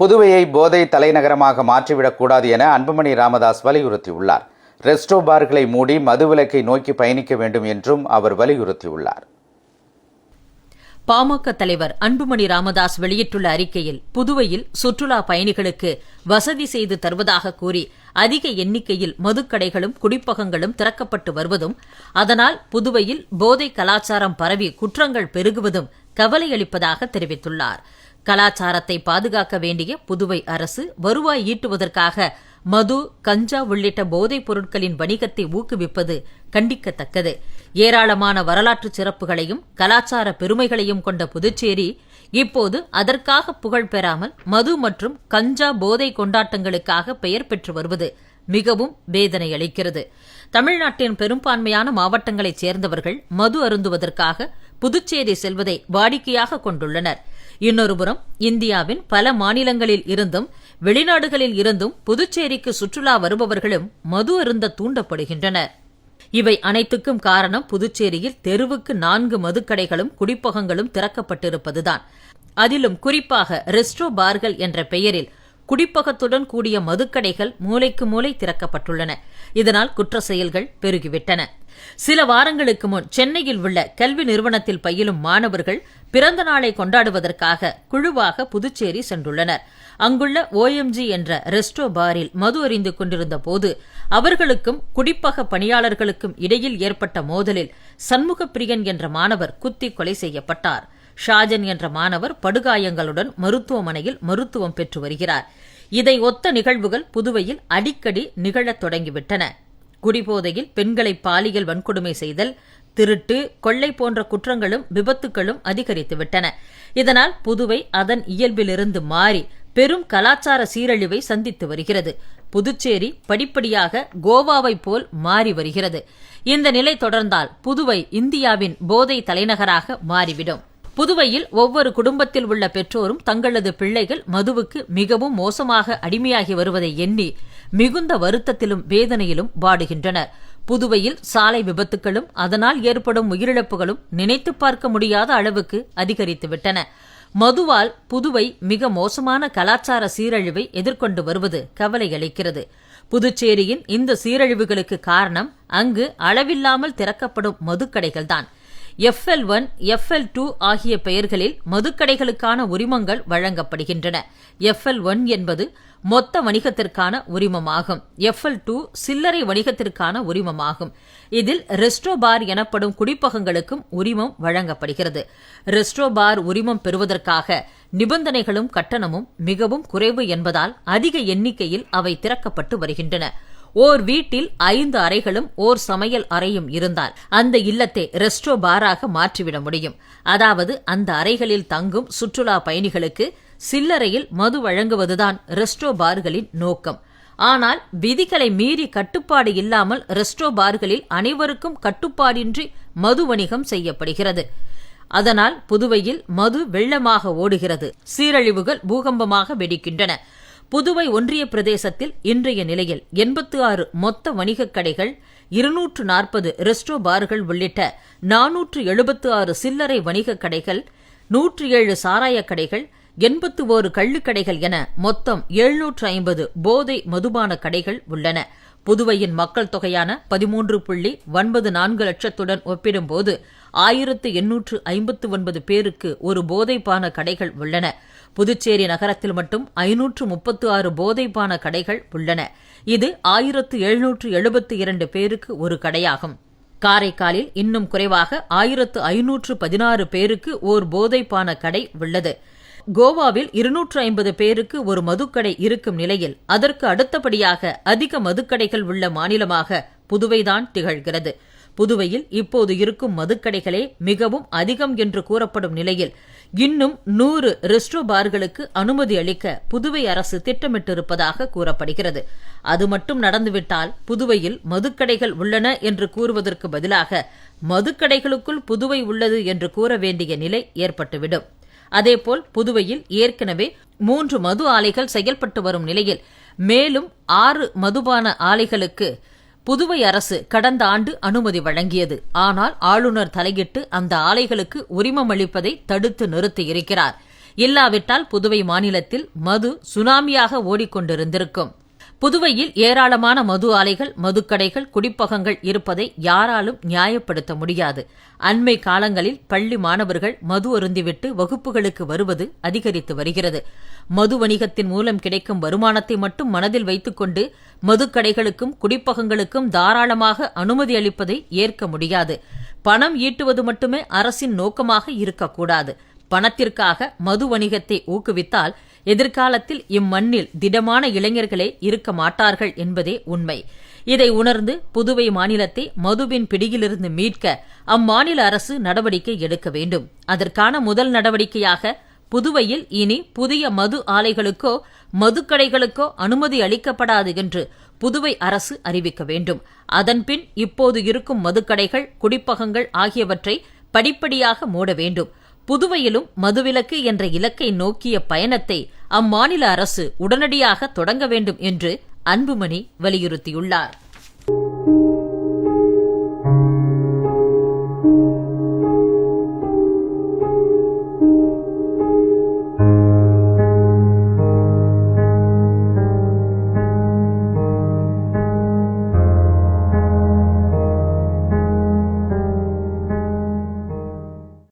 புதுவையை போதை தலைநகரமாக மாற்றிவிடக்கூடாது என அன்புமணி ராமதாஸ் வலியுறுத்தியுள்ளார். ரெஸ்டோ பார்களை மூடி மதுவிலக்கை நோக்கி பயணிக்க வேண்டும் என்றும் அவர் வலியுறுத்தியுள்ளார். பாமக தலைவர் அன்புமணி ராமதாஸ் வெளியிட்டுள்ள அறிக்கையில் புதுவையில் சுற்றுலா பயணிகளுக்கு வசதி செய்து தருவதாக கூறி அதிக எண்ணிக்கையில் மதுக்கடைகளும் குடிப்பகங்களும் திறக்கப்பட்டு வருவதும் அதனால் புதுவையில் போதை கலாச்சாரம் பரவி குற்றங்கள் பெருகுவதும் கவலையளிப்பதாக தெரிவித்துள்ளார். கலாச்சாரத்தை பாதுகாக்க வேண்டிய புதுவை அரசு வருவாய் ஈட்டுவதற்காக மது கஞ்சா உள்ளிட்ட போதைப் பொருட்களின் வணிகத்தை ஊக்குவிப்பது கண்டிக்கத்தக்கது. ஏராளமான வரலாற்று சிறப்புகளையும் கலாச்சார பெருமைகளையும் கொண்ட புதுச்சேரி இப்போது அதற்காக புகழ் பெறாமல் மது மற்றும் கஞ்சா போதை கொண்டாட்டங்களுக்காக பெயர் பெற்று வருவது மிகவும் வேதனை அளிக்கிறது. தமிழ்நாட்டின் பெரும்பான்மையான மாவட்டங்களைச் சேர்ந்தவர்கள் மது அருந்துவதற்காக புதுச்சேரி செல்வதை வாடிக்கையாக கொண்டுள்ளனர். இன்னொருபுறம் இந்தியாவின் பல மாநிலங்களில் இருந்தும் வெளிநாடுகளில் இருந்தும் புதுச்சேரிக்கு சுற்றுலா வருபவர்களும் மது அருந்த தூண்டப்படுகின்றனர். இவை அனைத்துக்கும் காரணம் புதுச்சேரியில் தெருவுக்கு நான்கு மதுக்கடைகளும் குடிப்பகங்களும் திறக்கப்பட்டிருப்பதுதான். அதிலும் குறிப்பாக ரெஸ்டோ பார்கள் என்ற பெயரில் குடிப்பகத்துடன் கூடிய மதுக்கடைகள் மூலைக்கு மூலை திறக்கப்பட்டுள்ளன. இதனால் குற்ற செயல்கள் பெருகிவிட்டன. சில வாரங்களுக்கு முன் சென்னையில் உள்ள கல்வி நிறுவனத்தில் பயிலும் மாணவர்கள் பிறந்த நாளை கொண்டாடுவதற்காக குழுவாக புதுச்சேரி சென்றுள்ளனர். அங்குள்ள ஓஎம்ஜி என்ற ரெஸ்டோ பாரில் மது அறிந்து கொண்டிருந்த போது அவர்களுக்கும் குடிப்பக பணியாளர்களுக்கும் இடையில் ஏற்பட்ட மோதலில் சண்முகப்பிரியன் என்ற மாணவர் குத்தி கொலை செய்யப்பட்டாா் ஷாஜன் என்ற மாணவர் படுகாயங்களுடன் மருத்துவமனையில் மருத்துவம் பெற்று வருகிறார். இதை ஒத்த நிகழ்வுகள் புதுவையில் அடிக்கடி நிகழத் தொடங்கிவிட்டன. குடிபோதையில் பெண்களை பாலியல் வன்கொடுமை செய்தல் திருட்டு கொள்ளை போன்ற குற்றங்களும் விபத்துகளும் அதிகரித்துவிட்டன இதனால் புதுவை அதன் இயல்பிலிருந்து மாறி பெரும் கலாச்சார சீரழிவை சந்தித்து வருகிறது. புதுச்சேரி படிப்படியாக கோவாவை போல் மாறி வருகிறது. இந்த நிலை தொடர்ந்தால் புதுவை இந்தியாவின் போதை தலைநகராக மாறிவிடும். புதுவையில் ஒவ்வொரு குடும்பத்தில் உள்ள பெற்றோரும் தங்களது பிள்ளைகள் மதுவுக்கு மிகவும் மோசமாக அடிமையாகி வருவதை எண்ணி மிகுந்த வருத்தத்திலும் வேதனையிலும் வாடுகின்றனர். புதுவையில் சாலை விபத்துகளும் அதனால் ஏற்படும் உயிரிழப்புகளும் நினைத்து பார்க்க முடியாத அளவுக்கு அதிகரித்துவிட்டன மதுவால் புதுவை மிக மோசமான கலாச்சார சீரழிவை எதிர்கொண்டு வருவது கவலையளிக்கிறது புதுச்சேரியின் இந்த சீரழிவுகளுக்கு காரணம் அங்கு அளவில்லாமல் திறக்கப்படும் மதுக்கடைகள்தான். F L one F L two ஆகிய பெயர்களில் மதுக்கடைகளுக்கான உரிமங்கள் வழங்கப்படுகின்றன. எஃப்எல் ஒன் என்பது மொத்த வணிகத்திற்கான உரிமமாகும். எஃப்எல் டூ சில்லறை வணிகத்திற்கான உரிமமாகும். இதில் ரெஸ்டோ பார் எனப்படும் குடிப்பகங்களுக்கும் உரிமம் வழங்கப்படுகிறது. ரெஸ்டோ பார் உரிமம் பெறுவதற்காக நிபந்தனைகளும் கட்டணமும் மிகவும் குறைவு என்பதால் அதிக எண்ணிக்கையில் அவை திறக்கப்பட்டு வருகின்றன. ஓர் வீட்டில் ஐந்து அறைகளும் ஓர் சமையல் அறையும் இருந்தால் அந்த இல்லத்தை ரெஸ்டோ பாராக மாற்றிவிட முடியும். அதாவது அந்த அறைகளில் தங்கும் சுற்றுலா பயணிகளுக்கு சில்லறையில் மது வழங்குவதுதான் ரெஸ்டோ பார்களின் நோக்கம். ஆனால் விதிகளை மீறி கட்டுப்பாடு இல்லாமல் ரெஸ்டோ பார்களில் அனைவருக்கும் கட்டுப்பாடின்றி மது வணிகம் செய்யப்படுகிறது. அதனால் புதுவையில் மது வெள்ளமாக ஓடுகிறது. சீரழிவுகள் பூகம்பமாக வெடிக்கின்றன. புதுவை ஒன்றிய பிரதேசத்தில் இன்றைய நிலையில் எண்பத்து ஆறு மொத்த வணிகக் கடைகள் இருநூற்று நாற்பது ரெஸ்டோ பார்கள் உள்ளிட்ட நானூற்று எழுபத்து ஆறு சில்லறை வணிகக் கடைகள் நூற்று ஏழு சாராயக் கடைகள் எண்பத்து ஓரு கள்ளுக்கடைகள் என மொத்தம் எழுநூற்று ஐம்பது போதை மதுபான கடைகள் உள்ளன. புதுவையின் மக்கள் தொகையான பதிமூன்று புள்ளி ஒன்பது நான்கு லட்சத்துடன் ஒப்பிடும்போது ஆயிரத்து எண்ணூற்று ஐம்பத்து ஒன்பது பேருக்கு ஒரு போதைப்பான கடைகள் உள்ளன. புதுச்சேரி நகரத்தில் மட்டும் ஐநூற்று முப்பத்து ஆறு போதைப்பான கடைகள் உள்ளன. இது ஆயிரத்து எழுநூற்று எழுபத்தி இரண்டு பேருக்கு ஒரு கடையாகும். காரைக்காலில் இன்னும் குறைவாக ஆயிரத்து ஐநூற்று பதினாறு பேருக்கு ஓர் போதைப்பான கடை உள்ளது. கோவாவில் இருநூற்று ஐம்பது பேருக்கு ஒரு மதுக்கடை இருக்கும் நிலையில் அதற்கு அடுத்தபடியாக அதிக மதுக்கடைகள் உள்ள மாநிலமாக புதுவைதான் திகழ்கிறது. புதுவையில் இப்போது இருக்கும் மதுக்கடைகளே மிகவும் அதிகம் என்று கூறப்படும் நிலையில் இன்னும் நூறு ரெஸ்டோ பார்களுக்கு அனுமதி அளிக்க புதுவை அரசு திட்டமிட்டிருப்பதாக கூறப்படுகிறது. அது மட்டும் நடந்துவிட்டால் புதுவையில் மதுக்கடைகள் உள்ளன என்று கூறுவதற்கு பதிலாக மதுக்கடைகளுக்குள் புதுவை உள்ளது என்று கூற வேண்டிய நிலை ஏற்பட்டுவிடும். அதேபோல் புதுவையில் ஏற்கனவே மூன்று மது ஆலைகள் செயல்பட்டு வரும் நிலையில் மேலும் ஆறு மதுபான ஆலைகளுக்கு புதுவை அரசு கடந்த ஆண்டு அனுமதி வழங்கியது. ஆனால் ஆளுநர் தலையிட்டு அந்த ஆலைகளுக்கு உரிமம் அளிப்பதை தடுத்து நிறுத்தியிருக்கிறார். இல்லாவிட்டால் புதுவை மாநிலத்தில் மது சுனாமியாக ஓடிக்கொண்டிருந்திருக்கும். புதுவையில் ஏராளமான மது ஆலைகள் மதுக்கடைகள் குடிப்பகங்கள் இருப்பதை யாராலும் நியாயப்படுத்த முடியாது. அண்மை காலங்களில் பள்ளி மாணவர்கள் மது அருந்திவிட்டு வகுப்புகளுக்கு வருவது அதிகரித்து வருகிறது. மது வணிகத்தின் மூலம் கிடைக்கும் வருமானத்தை மட்டும் மனதில் வைத்துக்கொண்டு மதுக்கடைகளுக்கும் குடிப்பகங்களுக்கும் தாராளமாக அனுமதி அளிப்பதை ஏற்க முடியாது. பணம் ஈட்டுவது மட்டுமே அரசின் நோக்கமாக இருக்கக்கூடாது. பணத்திற்காக மது வணிகத்தை ஊக்குவித்தால் எதிர்காலத்தில் இம்மண்ணில் திடமான இளைஞர்களே இருக்க மாட்டார்கள் என்பதே உண்மை. இதை உணர்ந்து புதுவை மாநிலத்தை மதுவின் பிடியிலிருந்து மீட்க அம்மாநில அரசு நடவடிக்கை எடுக்க வேண்டும். அதற்கான முதல் நடவடிக்கையாக புதுவையில் இனி புதிய மது ஆலைகளுக்கோ மதுக்கடைகளுக்கோ அனுமதி அளிக்கப்படாது என்று புதுவை அரசு அறிவிக்க வேண்டும். அதன்பின் இப்போது இருக்கும் மதுக்கடைகள் குடிப்பகங்கள் ஆகியவற்றை படிப்படியாக மூட வேண்டும். புதுவையிலும் மதுவிலக்கு என்ற இலக்கை நோக்கிய பயணத்தை அம்மாநில அரசு உடனடியாக தொடங்க வேண்டும் என்று அன்புமணி வலியுறுத்தியுள்ளார்.